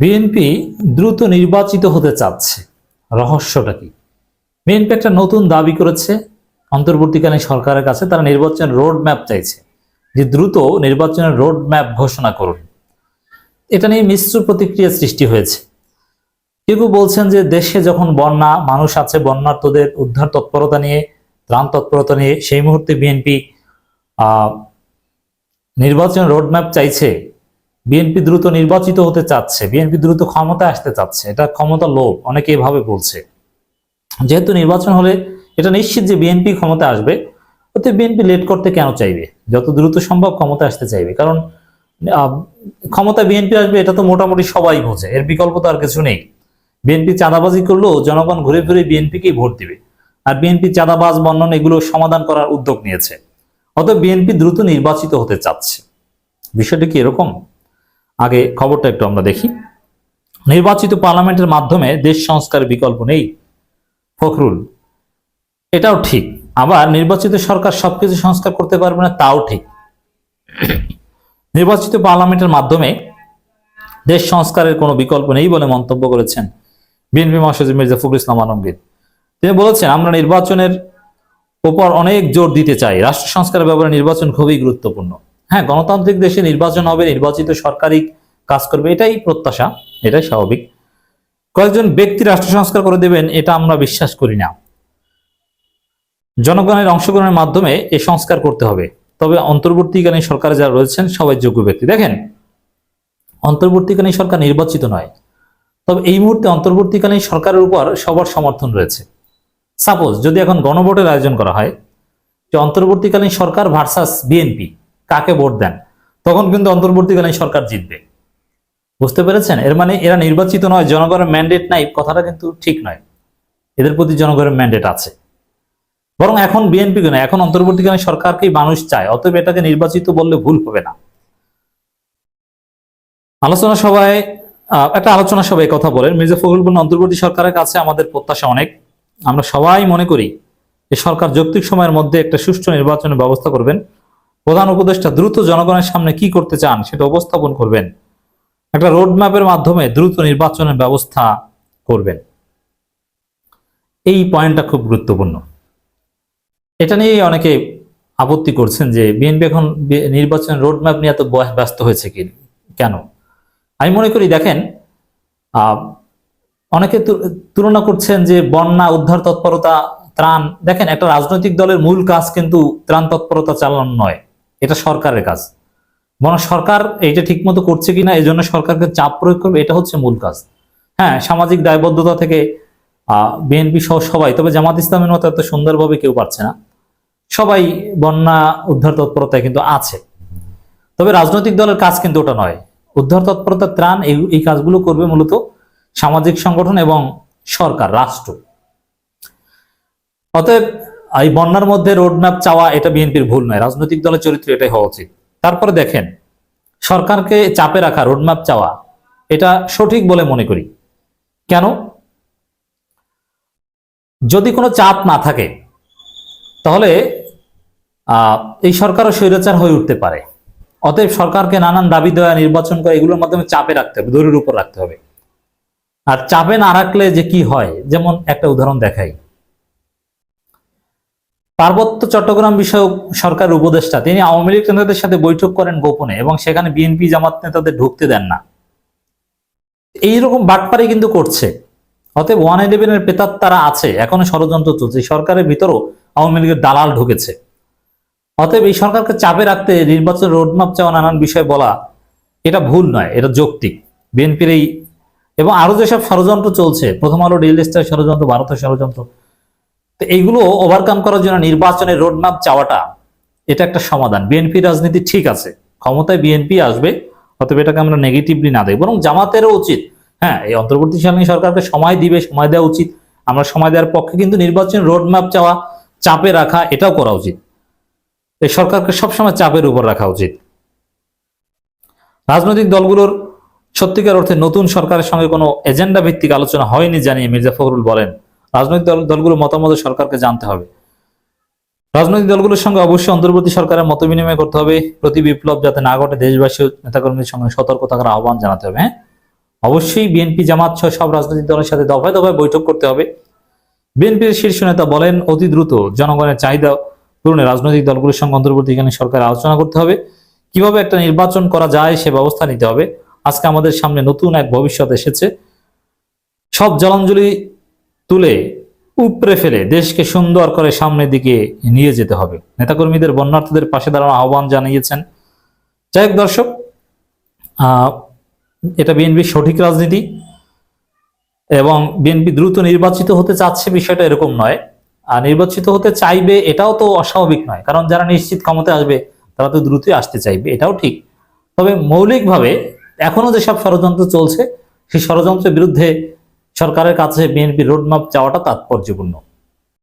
BNP দ্রুত নির্বাচিত হতে চাচ্ছে। রহস্যটা কি? বিএনপি একটা নতুন দাবি করেছে। অন্তর্বর্তীকালীন সরকারের কাছে তারা নির্বাচন রোড ম্যাপ চাইছে যে দ্রুত নির্বাচনের রোড ম্যাপ ঘোষণা করুন। এটা নিয়ে মিশ্র প্রতিক্রিয়া সৃষ্টি হয়েছে। কেউ কেউ বলছেন যে দেশে যখন বন্যা, মানুষ আছে বন্যার্থদের উদ্ধার তৎপরতা নিয়ে, ত্রাণ তৎপরতা নিয়ে, সেই মুহূর্তে বিএনপি নির্বাচন রোডম্যাপ চাইছে বিএনপি দ্রুত নির্বাচিত হতে চাচ্ছে, বিএনপি দ্রুত ক্ষমতা আসতে চাচ্ছে, এটা ক্ষমতা লোভ, অনেকে এভাবে বলছে। যেহেতু নির্বাচন হলে এটা নিশ্চিত যে বিএনপি ক্ষমতা আসবে ওতে বিএনপি লেট করতে কেন চাইবে? যত দ্রুত সম্ভব ক্ষমতা আসতে চাইবে, কারণ ক্ষমতা বিএনপি আসবে এটা তো মোটামুটি সবাই বোঝে, এর বিকল্প তো আর কিছু নেই। বিএনপি চাঁদাবাজি করলেও জনগণ ঘুরে ফিরে বিএনপিকেই ভোট দিবে, আর বিএনপি চাঁদাবাজ, বর্ণন এগুলো সমাধান করার উদ্যোগ নিয়েছে। অতএব বিএনপি দ্রুত নির্বাচিত হতে চাচ্ছে। বিষয়টা কি এরকম? আগে খবরটা একটু আমরা দেখি। নির্বাচিত পার্লামেন্টের মাধ্যমে দেশ সংস্কারের বিকল্প নেই, ফখরুল। এটাও ঠিক। আবার নির্বাচিত সরকার সবকিছু সংস্কার করতে পারবে না, তাও ঠিক। নির্বাচিত পার্লামেন্টের মাধ্যমে দেশ সংস্কারের কোনো বিকল্প নেই বলে মন্তব্য করেছেন বিএনপি মহাসচিব মির্জা ফখরুল ইসলাম আলমগীর। তিনি বলেছেন, আমরা নির্বাচনের উপর অনেক জোর দিতে চাই। রাষ্ট্র সংস্কারের ব্যাপারে নির্বাচন খুবই গুরুত্বপূর্ণ। হ্যাঁ গণতান্ত্রিক দেশে নির্বাচন হবে, নির্বাচিত সরকারি কাজ করবে, এটাই প্রত্যাশা, এটাই স্বাভাবিক। কয়েকজন ব্যক্তি রাষ্ট্র সংস্কার করে দেবেন, এটা আমরা বিশ্বাস করি না। জনগণের অংশগ্রহণের মাধ্যমে এই সংস্কার করতে হবে। তবে অন্তর্বর্তীকালীন সরকারে যারা রয়েছেন, সবাই যোগ্য ব্যক্তি। দেখেন, অন্তর্বর্তীকালীন সরকার নির্বাচিত নয়। তবে এই মুহূর্তে অন্তর্বর্তীকালীন সরকারের উপর সবার সমর্থন রয়েছে। সাপোজ, যদি এখন গণভোটের আয়োজন করা হয়, যে অন্তর্বর্তীকালীন সরকার ভার্সাস বিএনপি কাকে ভোট দেন? তখন কিন্তু অন্তর্বর্তীকালীন সরকার জিতবে। বুঝতে পেরেছেন? এর মানে এরা নির্বাচিত নয়, জনগণের ম্যান্ডেট নাই, কথাটা কিন্তু ঠিক নয়। এদের প্রতি জনগণের ম্যান্ডেট আছে। বরং এখন বিএনপি নয় এখন অন্তর্বর্তীকালীন সরকারকেই মানুষ চায়, অতএব এটাকে নির্বাচিত বললে ভুল হবে না। আলোচনা সভায় একটা আলোচনা সভায় কথা বলেন। মির্জা ফখরুল বলেন, অন্তর্বর্তী সরকারের কাছে আমাদের প্রত্যাশা অনেক। আমরা সবাই মনে করি যে সরকার যৌক্তিক সময়ের মধ্যে একটা সুষ্ঠু নির্বাচনের ব্যবস্থা করবেন। প্রধান উপদেষ্টা দ্রুত জনগণের সামনে কি করতে চান সেটা উপস্থাপন করবেন। একটা রোড ম্যাপের মাধ্যমে দ্রুত নির্বাচনের ব্যবস্থা করবেন। এই পয়েন্টটা খুব গুরুত্বপূর্ণ। এটা নিয়ে অনেকে আপত্তি করছেন যে বিএনপি এখন রোড ম্যাপ নিয়ে এত ব্যস্ত হয়েছে কি কেন? আমি মনে করি দেখেন অনেকে তুলনা করছেন যে বন্যা, উদ্ধার তৎপরতা, ত্রাণ। দেখেন, একটা রাজনৈতিক দলের মূল কাজ কিন্তু ত্রাণ তৎপরতা চালানো নয়। এটা সরকারের কাজ। বরং সরকার এইটা ঠিকমতো করছে কিনা এই জন্য সরকারকে চাপ প্রয়োগ করবে, এটা হচ্ছে মূল কাজ। হ্যাঁ সামাজিক দায়বদ্ধতা থেকে বিএনপি সহ সবাই, তবে জামাত ইসলামের মতো এত সুন্দরভাবে কেউ পারছে না। সবাই বন্যা, উদ্ধার তৎপরতায় কিন্তু আছে। তবে রাজনৈতিক দলের কাজ কিন্তু ওটা নয়। উদ্ধার তৎপরতা ত্রাণ এই কাজগুলো করবে মূলত সামাজিক সংগঠন এবং সরকার, রাষ্ট্র। অতএব এই বন্যার মধ্যে রোডম্যাপ চাওয়া এটা বিএনপির ভুল নয়। রাজনৈতিক দলের চরিত্র এটাই হওয়া উচিত। তারপরে দেখেন, সরকারকে চাপে রাখা, রোডম্যাপ চাওয়া, এটা সঠিক বলে মনে করি। কেন? যদি কোনো চাপ না থাকে, তাহলে এই সরকারও স্বৈরাচার হয়ে উঠতে পারে। অতএব সরকারকে নানান দাবি দেওয়া, নির্বাচন করা, এগুলোর মাধ্যমে চাপে রাখতে হবে, দড়ির উপর রাখতে হবে। আর চাপে না রাখলে যে কি হয়? যেমন একটা উদাহরণ দেখাই। পার্বত্য চট্টগ্রাম বিষয়ক সরকারের উপদেষ্টা, তিনি আওয়ামী লীগ নেতাদের সাথে বৈঠক করেন গোপনে এবং সেখানে বিএনপি জামাত নেতাদের ঢুকতে দেন না। এইরকম বাটপারি কিন্তু করছে। অতএব ওয়ান ইলেভেনের পেতার তারা আছে, এখনও ষড়যন্ত্র চলছে। সরকারের ভিতরও আওয়ামী লীগের দালাল ঢুকেছে। অতএব এই সরকারকে চাপে রাখতে নির্বাচন রোডম্যাপ চাওয়া নানান বিষয় বলা, এটা ভুল নয়, এটা যৌক্তিক। বিএনপির এই, এবং আরও যেসব ষড়যন্ত্র চলছে, প্রথম আলো রিয়েল এস্টেট ষড়যন্ত্র, ভারতের ষড়যন্ত্র তো এইগুলো ওভারকাম করার জন্য নির্বাচনের রোডম্যাপ চাওয়াটা এটা একটা সমাধান। বিএনপি রাজনীতি ঠিক আছে। ক্ষমতায় বিএনপি আসবে, অতএব এটাকে আমরা নেগেটিভলি না দেয় বরং জামাতেরও উচিত। হ্যাঁ এই অন্তর্বর্তীকালীন সরকারকে সময় দিবে, সময় দেওয়া উচিত। আমরা সময় দেওয়ার পক্ষে কিন্তু নির্বাচন রোডম্যাপ চাওয়া, চাপে রাখা, এটাও করা উচিত। এই সরকারকে সবসময় চাপের উপর রাখা উচিত। রাজনৈতিক দলগুলোর সত্যিকার অর্থে নতুন সরকারের সঙ্গে কোনো এজেন্ডা ভিত্তিক আলোচনা হয়নি, জানিয়ে মির্জা ফখরুল বলেন। রাজনৈতিক দল দলগুলোর মতামত সরকারকে জানতে হবে। রাজনৈতিক দলগুলোর সঙ্গে অবশ্যই অন্তর্বর্তী সরকারের মত বিনিময় করতে হবে। প্রতি বিপ্লব যাতে না ঘটে, দেশবাসী ও নেতাকর্মীর সঙ্গে সতর্ক থাকার আহ্বান জানাতে হবে হ্যাঁ? অবশ্যই বিএনপি, জামাত সহ সব রাজনৈতিক দলের সাথে দফায় দফায় বৈঠক করতে হবে। বিএনপির শীর্ষ নেতা বলেন, অতি দ্রুত জনগণের চাহিদা পূরণে রাজনৈতিক দলগুলোর সঙ্গে অন্তর্বর্তীকালীন সরকার আলোচনা করতে হবে। কীভাবে একটা নির্বাচন করা যায় সে ব্যবস্থা নিতে হবে। আজকে আমাদের সামনে নতুন এক ভবিষ্যৎ এসেছে। সব জলাঞ্জলি তুলে উপড়ে ফেলে দেশকে সুন্দর করে সামনের দিকে নিয়ে যেতে হবে। নেতাকর্মীদের, বন্যার্থীদের পাশে দাঁড়ানোর আহ্বান জানিয়েছেন। যাই হোক দর্শক এটা বিএনপির সঠিক রাজনীতি এবং বিএনপি দ্রুত নির্বাচিত হতে চাচ্ছে বিষয়টা এরকম নয়। আর নির্বাচিত হতে চাইবে এটাও তো অস্বাভাবিক নয়, কারণ যারা নিশ্চিত ক্ষমতায় আসবে তারা তো দ্রুতই আসতে চাইবে, এটাও ঠিক। তবে মৌলিকভাবে এখনও যেসব ষড়যন্ত্র চলছে, সেই ষড়যন্ত্রের বিরুদ্ধে সরকারের কাছে বিএনপি রোডম্যাপ চাওয়াটা তাৎপর্যপূর্ণ।